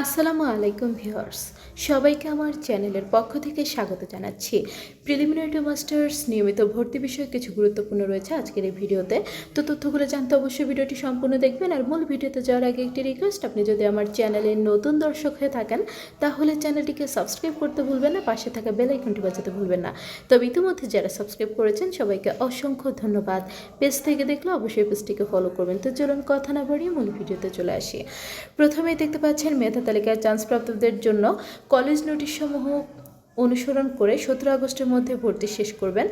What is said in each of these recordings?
আসসালামু আলাইকুম ভিউয়ার্স, সবাইকে আমার চ্যানেলের পক্ষ থেকে স্বাগত জানাচ্ছি। প্রিলিমিনারি মাস্টার্স নিয়মিত ভর্তি বিষয়ে কিছু গুরুত্বপূর্ণ রয়েছে আজকের এই ভিডিওতে। তো তথ্যগুলো জানতে অবশ্যই ভিডিওটি সম্পূর্ণ দেখবেন আর মূল ভিডিওতে যাওয়ার আগে একটি রিকোয়েস্ট আপনি যদি আমার চ্যানেলের নতুন দর্শক হয়ে থাকেন, তাহলে চ্যানেলটিকে সাবস্ক্রাইব করতে ভুলবেন না, পাশে থাকা বেল আইকনটি বাজাতে ভুলবেন না। তবে ইতিমধ্যে যারা সাবস্ক্রাইব করেছেন, সবাইকে অসংখ্য ধন্যবাদ। পেজ থেকে দেখলে অবশ্যই পেজটিকে ফলো করবেন। তো চলুন কথা না বাড়িয়ে মূল ভিডিওতে চলে আসি। প্রথমেই দেখতে পাচ্ছেন মেধা তালিকায় চান্সপ্রাপ্তদের জন্য কলেজ নোটিশসমূহ অনুসরণ করে সতেরো আগস্টের মধ্যে ভর্তি শেষ করবেন।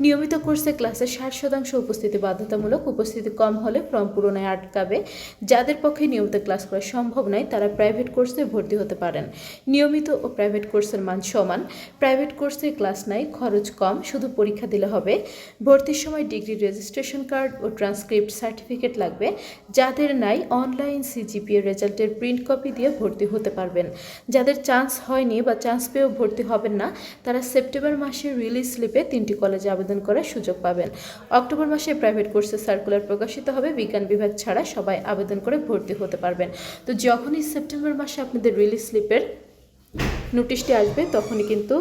নিয়মিত কোর্সে ক্লাসে ষাট শতাংশ উপস্থিতি বাধ্যতামূলক উপস্থিতি কম হলে ফর্ম পূরণে আটকাবে। যাদের পক্ষে নিয়মিত ক্লাস করা সম্ভব নয়, তারা প্রাইভেট কোর্সে ভর্তি হতে পারেন। নিয়মিত ও প্রাইভেট কোর্সের মান সমান। প্রাইভেট কোর্সে ক্লাস নাই, খরচ কম, শুধু পরীক্ষা দিলে হবে। ভর্তির সময় ডিগ্রি রেজিস্ট্রেশন কার্ড ও ট্রান্সক্রিপ্ট সার্টিফিকেট লাগবে। যাদের নাই, অনলাইন সিজিপিএ রেজাল্টের প্রিন্ট কপি দিয়ে ভর্তি হতে পারবেন। যাদের চান্স হয়নি বা চান্স পেয়েও ভর্তি হবেন না। তারা সেপ্টেম্বর মাসে রিলিজ স্লিপে তিনটি কলেজে আবেদন করার সুযোগ পাবেন। অক্টোবর মাসে প্রাইভেট কোর্সের সার্কুলার প্রকাশিত হবে। বিজ্ঞান বিভাগ ছাড়া সবাই আবেদন করে ভর্তি হতে পারবেন। তো যখনই সেপ্টেম্বর মাসে আপনাদের রিলিজ স্লিপের নোটিশটি আসবে, তখনই কিন্তু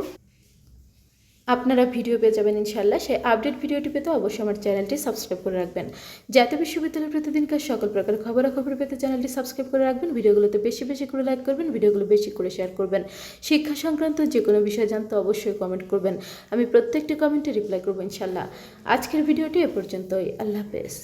আপনারা ভিডিও পেয়ে যাবেন ইনশাল্লাহ সেই আপডেট ভিডিওটি পেতে অবশ্যই আমার চ্যানেলটি সাবস্ক্রাইব করে রাখবেন। জাতীয় বিশ্ববিদ্যালয়ের প্রতিদিনকার সকল প্রকার খবরাখবর পেতে চ্যানেলটি সাবস্ক্রাইব করে রাখবেন। ভিডিওগুলোতে বেশি বেশি করে লাইক করবেন, ভিডিওগুলো বেশি করে শেয়ার করবেন। শিক্ষা সংক্রান্ত যে কোনো বিষয় জানতে অবশ্যই কমেন্ট করবেন। আমি প্রত্যেকটি কমেন্টে রিপ্লাই করব ইনশাল্লাহ আজকের ভিডিওটি এ পর্যন্তই। আল্লাহ হাফেজ।